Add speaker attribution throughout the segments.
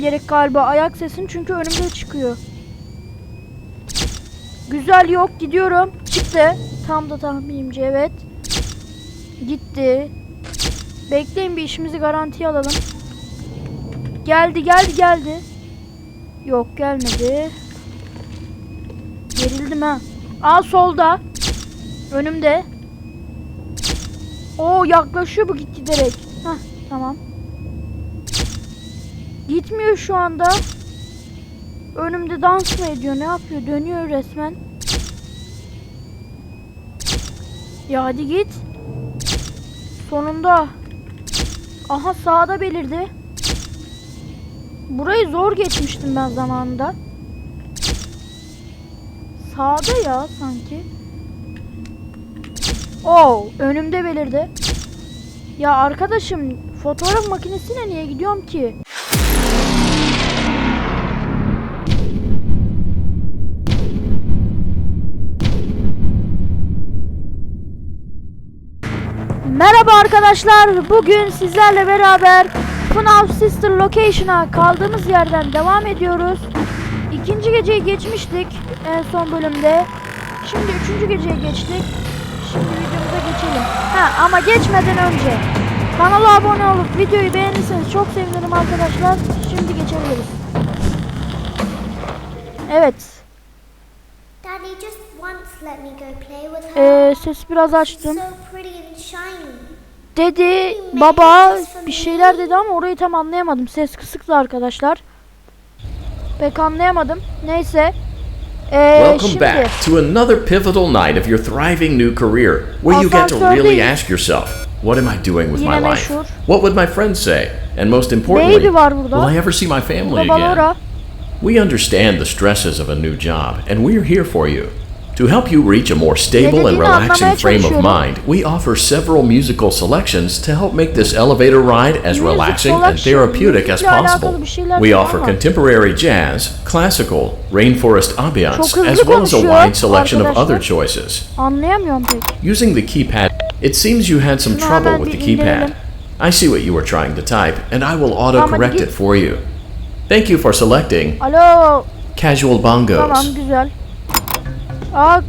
Speaker 1: gerek galiba ayak sesin çünkü önümde çıkıyor. Güzel yok gidiyorum. Çıktı. Tam da tahminimce evet. Gitti. Bekleyin bir işimizi garantiye alalım. Geldi geldi geldi. Yok gelmedi. Gerildim ha. Aa solda. Önümde. Oo yaklaşıyor bu git giderek. Hah tamam. Gitmiyor şu anda. Önümde dans mı ediyor ne yapıyor dönüyor resmen. Ya hadi git. Sonunda. Aha sağda belirdi. Burayı zor geçmiştim ben zamanında. Sağda ya sanki. Oo, önümde belirdi. Ya arkadaşım, fotoğraf makinesine niye gidiyorum ki? Merhaba arkadaşlar. Bugün sizlerle beraber FNAF Sister Location'a kaldığımız yerden devam ediyoruz. İkinci geceyi geçmiştik en son bölümde. Şimdi üçüncü geceye geçtik. Şimdi videomuza geçelim. Ha ama geçmeden önce kanala abone olup videoyu beğenirseniz çok sevinirim arkadaşlar. Şimdi geçebiliriz. Evet.
Speaker 2: Daddy just once let me go play with her.
Speaker 1: Ee, sesi biraz açtım.
Speaker 2: so.
Speaker 1: Dedi baba bir şeyler dedi ama orayı tam anlayamadım. Ses kısıktı arkadaşlar. Pek anlayamadım. Neyse. Ee,
Speaker 3: Welcome
Speaker 1: şimdi
Speaker 3: back to another pivotal night of your thriving new career, where you get to really ask yourself, what am I doing with
Speaker 1: Yine
Speaker 3: my life?
Speaker 1: meşhur.
Speaker 3: What would my friends say? And most importantly, will I ever see my family again? We understand the stresses of a new job, and we're here for you. To help you reach a more stable and relaxing frame of mind, we offer several musical selections to help make this elevator ride as relaxing and therapeutic as possible. We offer contemporary jazz, classical, rainforest ambiance, as well as a wide selection of other choices. Using the keypad, it seems you had some trouble with the keypad. I see what you were trying to type, and I will auto-correct it for you. Thank you for selecting Casual Bongos.
Speaker 1: Aa,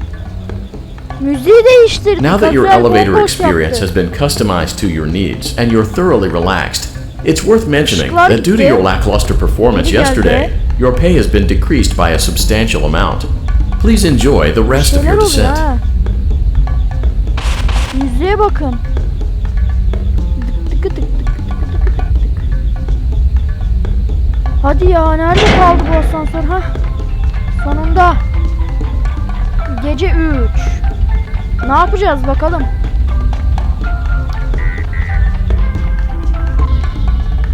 Speaker 1: müziği değiştirdik.
Speaker 3: Now that your elevator experience has been customized to your needs and you're thoroughly relaxed, it's worth mentioning that due to your lackluster performance yesterday, your pay has been decreased by a substantial amount. Please enjoy the rest of your descent.
Speaker 1: Müziğe bakın. Hadi ya nerede kaldı bu asansör ha? Sonunda. Gece 3. Ne yapacağız bakalım.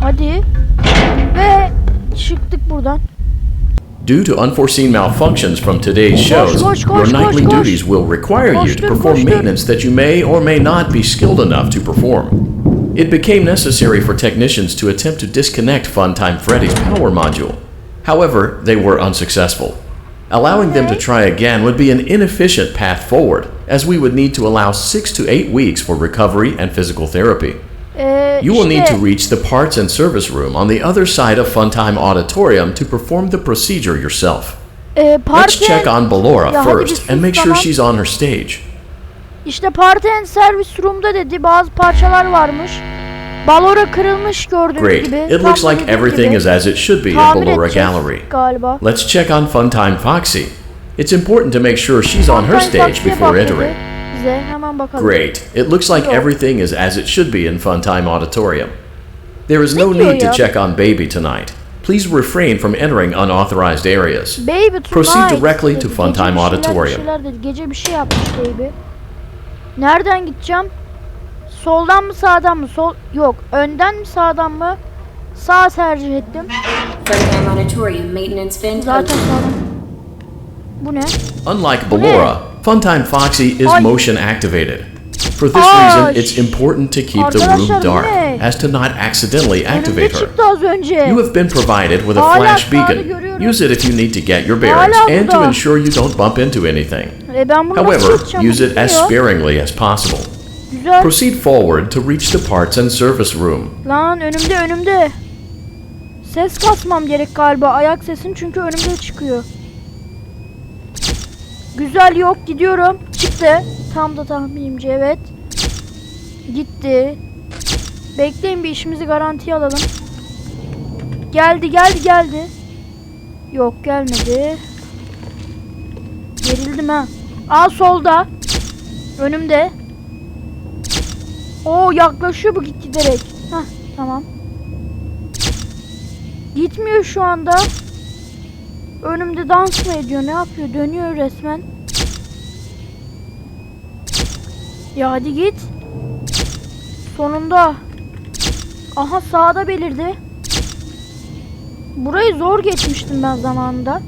Speaker 1: Hadi. Ve çıktık buradan.
Speaker 3: Due to unforeseen malfunctions from today's shows, your nightly duties will require you to perform maintenance that you may or may not be skilled enough to perform. It became necessary for technicians to attempt to disconnect Funtime Freddy's power module. However, they were unsuccessful. Allowing them to try again would be an inefficient path forward, as we would need to allow six to eight weeks for recovery and physical therapy.
Speaker 1: Ee,
Speaker 3: You will need to reach the parts and service room on the other side of Funtime Auditorium to perform the procedure yourself.
Speaker 1: Ee,
Speaker 3: Let's check on Ballora
Speaker 1: Ya
Speaker 3: first and make sure she's on her stage.
Speaker 1: işte parti and service room'da dedi bazı parçalar varmış. Balora kırılmış gördüğünüz
Speaker 3: Great.
Speaker 1: gibi.
Speaker 3: It looks like everything
Speaker 1: gibi.
Speaker 3: is as it should be in
Speaker 1: Tamir
Speaker 3: Ballora
Speaker 1: edeceğiz
Speaker 3: Gallery.
Speaker 1: Galiba.
Speaker 3: Let's check on Funtime Foxy. It's important to make sure she's on her stage before entering.
Speaker 1: Bize hemen bakalım.
Speaker 3: Great. It looks like everything is as it should be in Funtime Auditorium. There is no need to check on Baby tonight. Please refrain from entering unauthorized areas.
Speaker 1: Baby.
Speaker 3: Proceed directly to Funtime Auditorium.
Speaker 1: Bir şeyler dedi. Gece bir şey yapmış baby. Nereden gideceğim? Soldan mı sağdan mı? Sol yok. Önden mi sağdan mı? Sağ tercih ettim.
Speaker 4: Funtime Auditorium maintenance vent
Speaker 1: Zaten
Speaker 4: open.
Speaker 1: sağdan. Bu ne?
Speaker 3: Unlike Ballora, Funtime Foxy is
Speaker 1: Ay.
Speaker 3: motion activated. For this
Speaker 1: Ay.
Speaker 3: reason, it's important to keep the room
Speaker 1: Arkadaşlar, bu
Speaker 3: dark
Speaker 1: ne?
Speaker 3: as to not accidentally
Speaker 1: Önümde
Speaker 3: activate her.
Speaker 1: çıktı az önce.
Speaker 3: You have been provided with a
Speaker 1: Hala
Speaker 3: flash
Speaker 1: sağda
Speaker 3: beacon.
Speaker 1: görüyorum.
Speaker 3: Use it if you need to get your bearings
Speaker 1: Hala
Speaker 3: and to
Speaker 1: burada.
Speaker 3: ensure you don't bump into anything.
Speaker 1: E ben bunu nasıl
Speaker 3: However,
Speaker 1: geçeceğim?
Speaker 3: use it as
Speaker 1: Gitmiyor.
Speaker 3: sparingly as possible.
Speaker 1: Güzel.
Speaker 3: Proceed forward to reach the parts and service room.
Speaker 1: Lan önümde önümde. Ses kasmam gerek galiba ayak sesin çünkü önümde çıkıyor. Güzel yok gidiyorum. Çıktı. Tam da tahminimce evet. Gitti. Bekleyin bir işimizi garantiye alalım. Geldi geldi geldi. Yok gelmedi. Gerildim ha. Aa solda. Önümde. Oo yaklaşıyor bu git giderek. Hah tamam. Gitmiyor şu anda. Önümde dans mı ediyor ne yapıyor dönüyor resmen. Ya hadi git. Sonunda. Aha sağda belirdi. Burayı zor geçmiştim ben zamanında.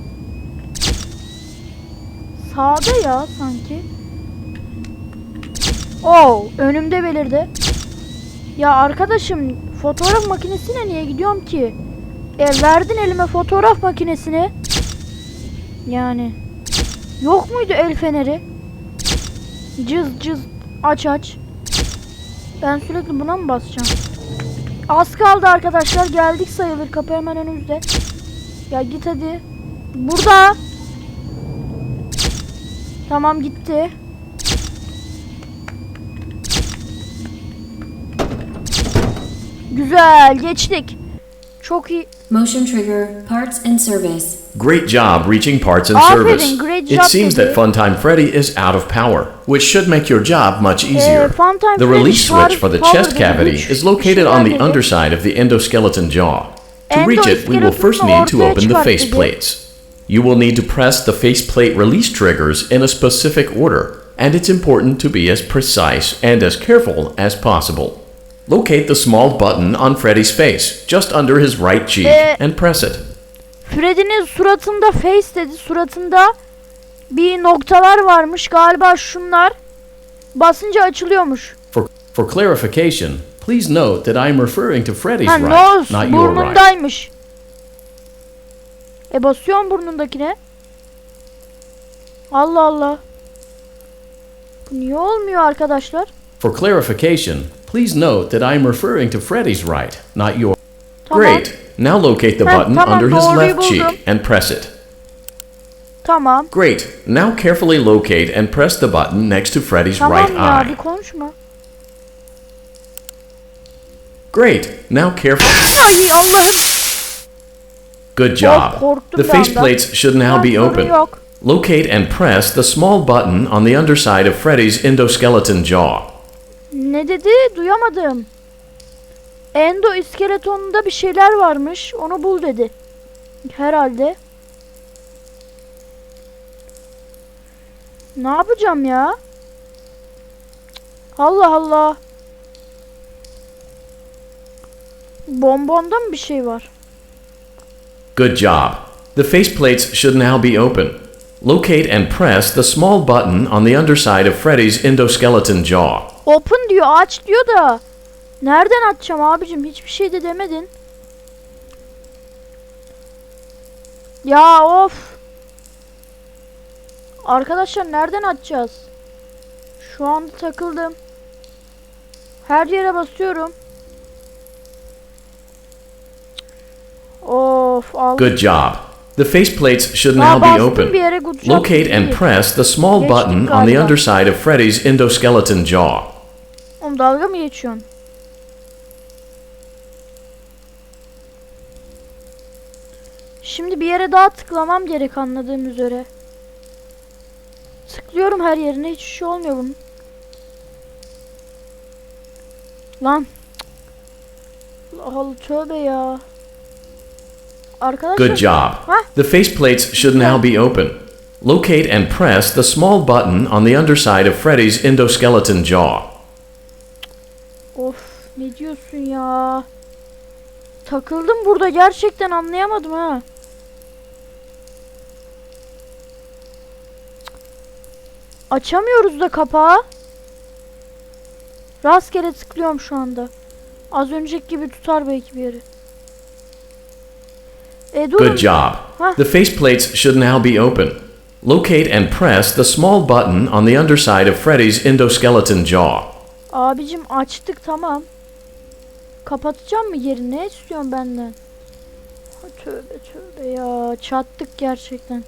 Speaker 1: Sağda ya sanki. Oo, önümde belirdi. Ya arkadaşım fotoğraf makinesine niye gidiyorum ki? E verdin elime fotoğraf makinesini. Yani yok muydu el feneri? Cız cız aç aç. Ben sürekli buna mı basacağım? Az kaldı arkadaşlar. Geldik sayılır. Kapı hemen önümüzde. Ya git hadi. Burada. Tamam gitti. Güzel geçtik. Çok iyi.
Speaker 4: Motion trigger, parts and service.
Speaker 3: Great job reaching parts and
Speaker 1: Aferin,
Speaker 3: service.
Speaker 1: great
Speaker 3: It
Speaker 1: job
Speaker 3: seems
Speaker 1: dedi.
Speaker 3: that Funtime Freddy is out of power, which should make your job much eh, easier.
Speaker 1: Funtime
Speaker 3: the
Speaker 1: Freddy
Speaker 3: release switch for the
Speaker 1: power
Speaker 3: chest
Speaker 1: dedi,
Speaker 3: cavity
Speaker 1: güç
Speaker 3: is located on the
Speaker 1: dedi.
Speaker 3: underside of the endoskeleton jaw. To reach it, we will first need to
Speaker 1: ortaya
Speaker 3: open the
Speaker 1: çıkart
Speaker 3: face
Speaker 1: dedi.
Speaker 3: plates. You will need to press the faceplate release triggers in a specific order, and it's important to be as precise and as careful as possible. Locate the small button on Freddy's face, just under his right cheek,
Speaker 1: Eh.
Speaker 3: and press it.
Speaker 1: Freddy'nin suratında face dedi. Suratında bir noktalar varmış. Galiba şunlar. Basınca açılıyormuş.
Speaker 3: For, for clarification, please note that I am referring to Freddy's
Speaker 1: Ha
Speaker 3: right,
Speaker 1: nose
Speaker 3: not your right.
Speaker 1: burnundaymış. E basıyorum burnundakine. Allah Allah. Bu niye olmuyor arkadaşlar?
Speaker 3: For clarification, please note that I am referring to Freddy's right, not your. Great. Now locate the button under his left cheek and press it.
Speaker 1: Tamam.
Speaker 3: Great. Now carefully locate and press the button next to Freddy's
Speaker 1: Tamam
Speaker 3: right
Speaker 1: ya bir
Speaker 3: eye.
Speaker 1: konuşma.
Speaker 3: Great. Now carefully.
Speaker 1: Ay Allah'ım.
Speaker 3: Good job.
Speaker 1: korktum
Speaker 3: The
Speaker 1: bir anda.
Speaker 3: faceplates should now be open.
Speaker 1: yok.
Speaker 3: Locate and press the small button on the underside of Freddy's endoskeleton jaw.
Speaker 1: Ne dedi? Duyamadım. Endo iskeletonunda bir şeyler varmış. Onu bul dedi. Herhalde. Ne yapacağım ya? Allah Allah. Bonbonda mı bir şey var?
Speaker 3: Good job. The faceplates should now be open. Locate and press the small button on the underside of Freddy's endoskeleton jaw.
Speaker 1: Open diyor, aç diyor da. Nereden açacağım abicim? Hiçbir şey de demedin. Ya of. Arkadaşlar nereden açacağız? Şu anda takıldım. Her yere basıyorum. Of al.
Speaker 3: Good job. The faceplates should now be open. Locate and press the small button on the underside of Freddy's endoskeleton jaw.
Speaker 1: Oğlum dalga mı geçiyorsun? Şimdi bir yere daha tıklamam gerek anladığım üzere. Tıklıyorum her yerine hiç şey olmuyor bunun. Lan. Allah Allah tövbe ya. Arkadaşlar.
Speaker 3: Good job.
Speaker 1: Huh?
Speaker 3: The faceplates should now be open. Locate and press the small button on the underside of Freddy's endoskeleton jaw.
Speaker 1: Of ne diyorsun ya? Takıldım burada gerçekten anlayamadım ha. Açamıyoruz da kapağı. Rastgele tıklıyorum şu anda. Az önceki gibi tutar belki bir yeri. E durun.
Speaker 3: Good job.
Speaker 1: Huh?
Speaker 3: The faceplates should now be open. Locate and press the small button on the underside of Freddy's endoskeleton jaw.
Speaker 1: Abicim açtık tamam. Kapatacağım mı yeri? Ne istiyorsun benden? Tövbe tövbe ya. Çattık gerçekten.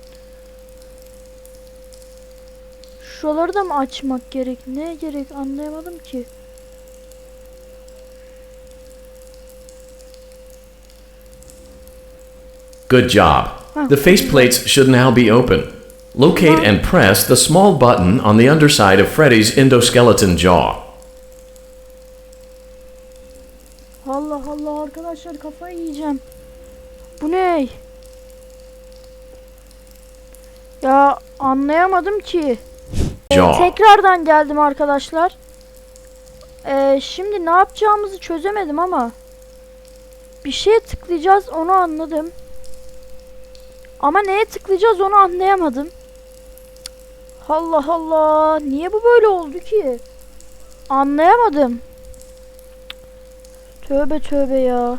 Speaker 1: Şuraları da mı açmak gerek? Ne gerek anlayamadım ki.
Speaker 3: Good job. The faceplates should now be open. Locate and press the small button on the underside of Freddy's endoskeleton jaw.
Speaker 1: Allah Allah arkadaşlar kafayı yiyeceğim. Bu ne? Ya anlayamadım ki. Ee,
Speaker 3: Jaw.
Speaker 1: tekrardan geldim arkadaşlar. Ee, şimdi ne yapacağımızı çözemedim ama bir şeye tıklayacağız onu anladım. Ama neye tıklayacağız onu anlayamadım. Allah Allah niye bu böyle oldu ki? Anlayamadım. Tövbe tövbe ya.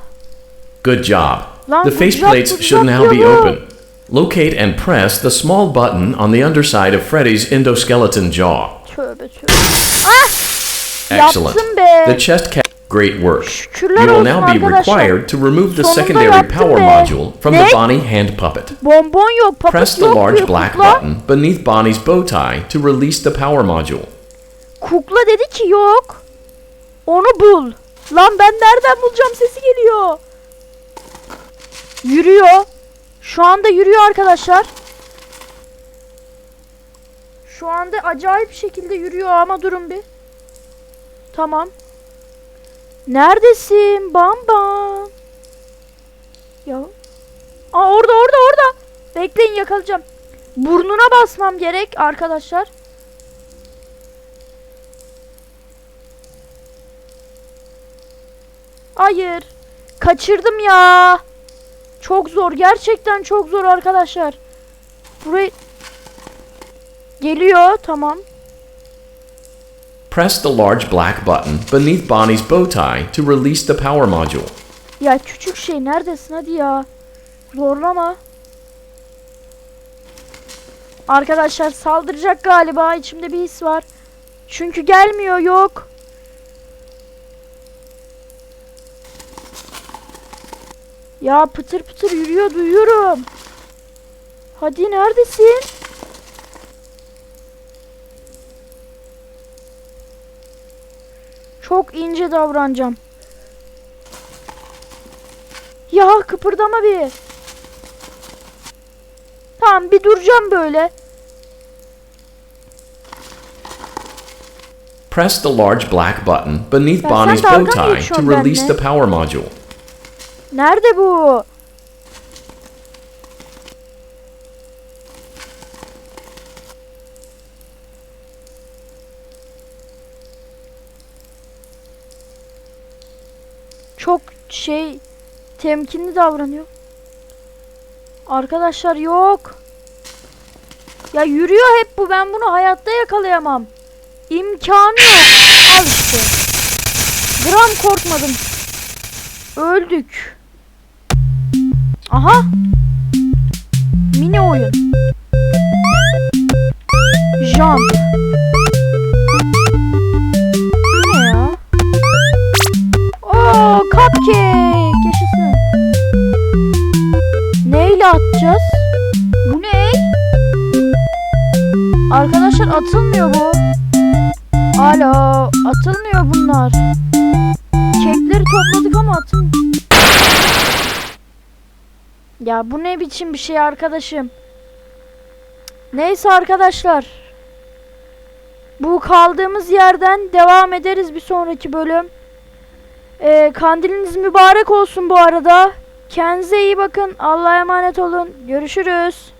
Speaker 3: Good job.
Speaker 1: Lan
Speaker 3: The faceplates should now be open. Locate and press the small button on the underside of Freddy's endoskeleton jaw.
Speaker 1: Tövbe tövbe. Ah! Excellent.
Speaker 3: The chest cap. Great work.
Speaker 1: Şükürler
Speaker 3: You will now be required to remove the secondary power
Speaker 1: be.
Speaker 3: module from
Speaker 1: Ne?
Speaker 3: the Bonnie hand puppet.
Speaker 1: Bonbon yok, papat
Speaker 3: Press the
Speaker 1: yok
Speaker 3: large black
Speaker 1: kukla.
Speaker 3: button beneath Bonnie's bow tie to release the power module.
Speaker 1: Kukla dedi ki yok. Onu bul. Lan ben nereden bulacağım sesi geliyor. Yürüyor. Şu anda yürüyor arkadaşlar. Şu anda acayip şekilde yürüyor ama durun bir. Tamam. Neredesin? Bam bam. Ya. Aa orada orada orada. Bekleyin yakalayacağım. Burnuna basmam gerek arkadaşlar. Hayır. Kaçırdım ya. Çok zor. Gerçekten çok zor arkadaşlar. Burayı... Geliyor. Tamam.
Speaker 3: Press the large black button beneath Bonnie's bow tie to release the power module.
Speaker 1: Ya küçük şey neredesin hadi ya. Zorlama. Arkadaşlar saldıracak galiba. İçimde bir his var. Çünkü gelmiyor yok. Ya pıtır pıtır yürüyor duyuyorum. Hadi neredesin? Çok ince davranacağım. Ya kıpırdama bir. Tamam bir duracağım böyle.
Speaker 3: Press the large black button beneath Bonnie's bow tie to release the power module.
Speaker 1: Nerede bu? Çok şey temkinli davranıyor. Arkadaşlar yok. Ya yürüyor hep bu. Ben bunu hayatta yakalayamam. İmkanı yok. Al işte. Gram korkmadım. Öldük. Aha. Mini oyun. Jump. Bu ne ya? Oo, cupcake. Yaşasın. Neyle atacağız? Bu ne? Arkadaşlar atılmıyor bu. Alo, atılmıyor bunlar. Kekleri topladık ama atın. Ya bu ne biçim bir şey arkadaşım. Neyse arkadaşlar. Bu kaldığımız yerden devam ederiz bir sonraki bölüm. Ee, kandiliniz mübarek olsun bu arada. Kendinize iyi bakın. Allah'a emanet olun. Görüşürüz.